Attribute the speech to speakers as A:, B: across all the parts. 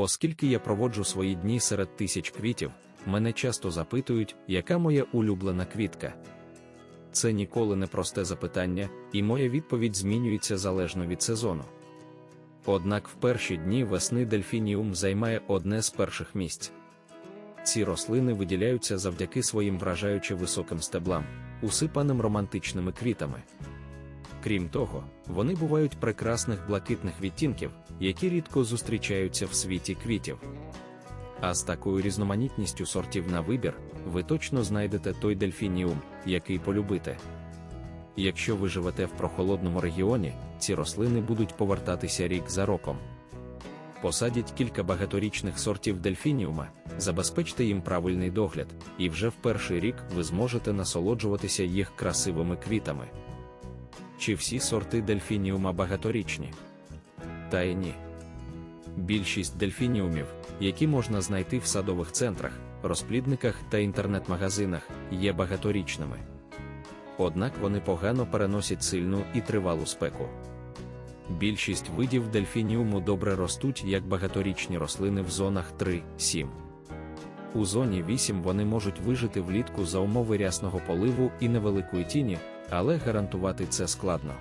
A: Оскільки я проводжу свої дні серед тисяч квітів, мене часто запитують, яка моя улюблена квітка. Це ніколи не просте запитання, і моя відповідь змінюється залежно від сезону. Однак в перші дні весни дельфініум займає одне з перших місць. Ці рослини виділяються завдяки своїм вражаюче високим стеблам, усипаним романтичними квітами. Крім того, вони бувають прекрасних блакитних відтінків, які рідко зустрічаються в світі квітів. А з такою різноманітністю сортів на вибір, ви точно знайдете той дельфініум, який полюбите. Якщо ви живете в прохолодному регіоні, ці рослини будуть повертатися рік за роком. Посадіть кілька багаторічних сортів дельфініума, забезпечте їм правильний догляд, і вже в перший рік ви зможете насолоджуватися їх красивими квітами. Чи всі сорти дельфініума багаторічні? Та й ні. Більшість дельфініумів, які можна знайти в садових центрах, розплідниках та інтернет-магазинах, є багаторічними. Однак вони погано переносять сильну і тривалу спеку. Більшість видів дельфініуму добре ростуть як багаторічні рослини в зонах 3-7. У зоні 8 вони можуть вижити влітку за умови рясного поливу і невеликої тіні, але гарантувати це складно.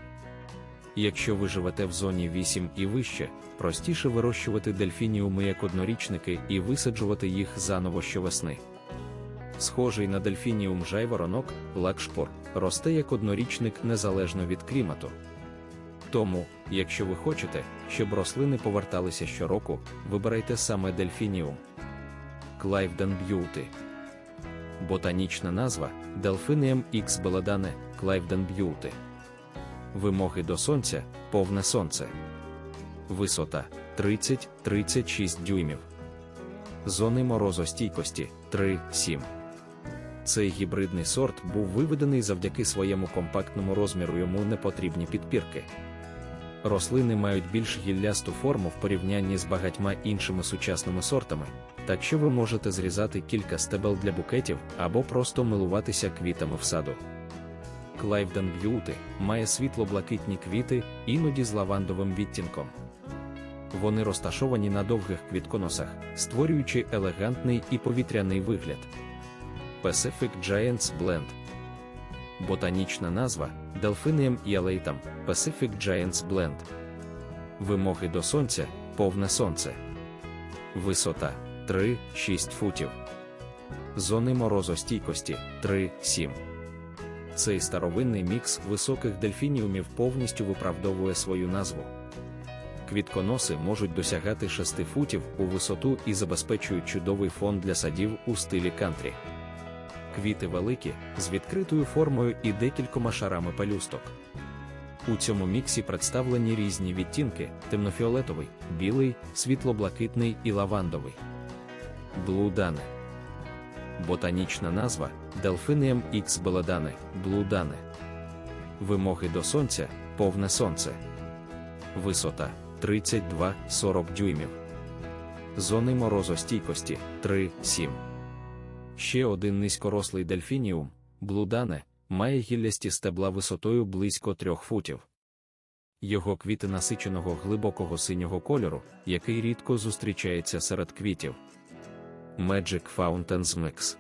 A: Якщо ви живете в зоні 8 і вище, простіше вирощувати дельфініуми як однорічники і висаджувати їх заново щовесни. Схожий на дельфініум жайворонок, лакшпор, росте як однорічник незалежно від клімату. Тому, якщо ви хочете, щоб рослини поверталися щороку, вибирайте саме дельфініум. Клайвден Б'юти. Ботанічна назва Delphinium X Belladane, Клайвден Б'юти. Вимоги до сонця повне сонце. Висота 30-36 дюймів. Зони морозостійкості 3-7. Цей гібридний сорт був виведений завдяки своєму компактному розміру йому непотрібні підпірки. Рослини мають більш гіллясту форму в порівнянні з багатьма іншими сучасними сортами, так що ви можете зрізати кілька стебел для букетів або просто милуватися квітами в саду. Клайвден Б'юти має світло-блакитні квіти, іноді з лавандовим відтінком. Вони розташовані на довгих квітконосах, створюючи елегантний і повітряний вигляд. Pacific Giants Blend Ботанічна назва Delphinium ialeatum, Pacific Giants Blend. Вимоги до сонця повне сонце. Висота 3-6 футів. Зони морозостійкості 3-7. Цей старовинний мікс високих дельфініумів повністю виправдовує свою назву. Квітконоси можуть досягати 6 футів у висоту і забезпечують чудовий фон для садів у стилі кантрі. Квіти великі, з відкритою формою і декількома шарами пелюсток. У цьому міксі представлені різні відтінки: темнофіолетовий, білий, світло-блакитний і лавандовий. Блудане. Ботанічна назва Delphinium X Belladane, блудане. Вимоги до сонця повне сонце. Висота 32-40 дюймів. Зони морозостійкості 3-7. Ще один низькорослий дельфініум, блудане, має гіллясті стебла висотою близько 3 футів. Його квіти насиченого глибокого синього кольору, який рідко зустрічається серед квітів. Magic Fountains Mix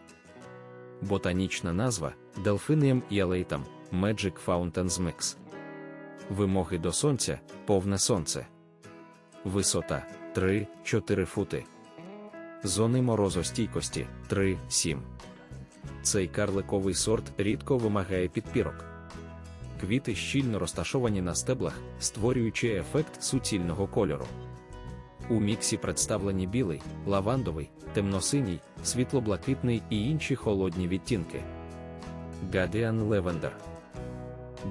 A: Ботанічна назва Delphinium ialeatum, Magic Fountains Mix. Вимоги до сонця повне сонце. Висота 3-4 фути. Зони морозостійкості 3-7. Цей карликовий сорт рідко вимагає підпірок. Квіти щільно розташовані на стеблах, створюючи ефект суцільного кольору. У міксі представлені білий, лавандовий, темно-синій, світло-блакитний і інші холодні відтінки. Guardian Lavender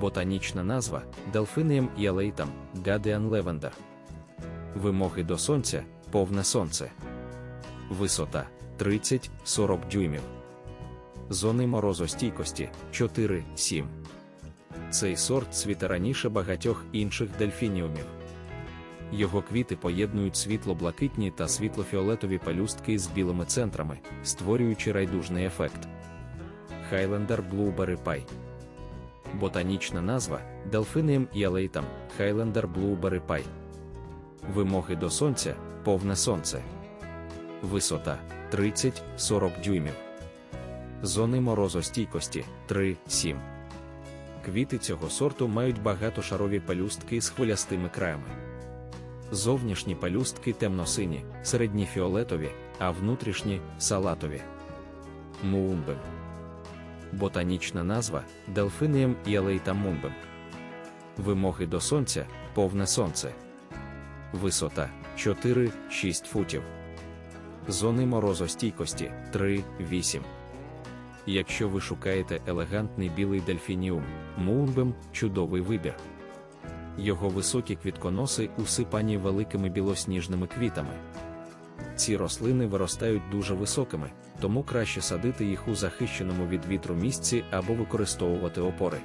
A: Ботанічна назва Delphinium ialeatum, Guardian Lavender. Вимоги до сонця повне сонце. Висота 30-40 дюймів. Зони морозостійкості 4-7. Цей сорт цвіте раніше багатьох інших дельфініумів. Його квіти поєднують світло-блакитні та світло-фіолетові пелюстки з білими центрами, створюючи райдужний ефект. Highlander Blueberry Pie Ботанічна назва Delphinium ialeatum, Highlander Blueberry Pie. Вимоги до сонця повне сонце. Висота 30-40 дюймів. Зони морозостійкості 3-7. Квіти цього сорту мають багатошарові пелюстки з хвилястими краями. Зовнішні пелюстки темно-сині, середні фіолетові, а внутрішні салатові. Муумбем. Ботанічна назва Delphinium ialeita mumbem. Вимоги до сонця повне сонце. Висота 4-6 футів. Зони морозостійкості 3-8. Якщо ви шукаєте елегантний білий дельфініум, муумбем чудовий вибір. Його високі квітконоси усипані великими білосніжними квітами. Ці рослини виростають дуже високими, тому краще садити їх у захищеному від вітру місці або використовувати опори.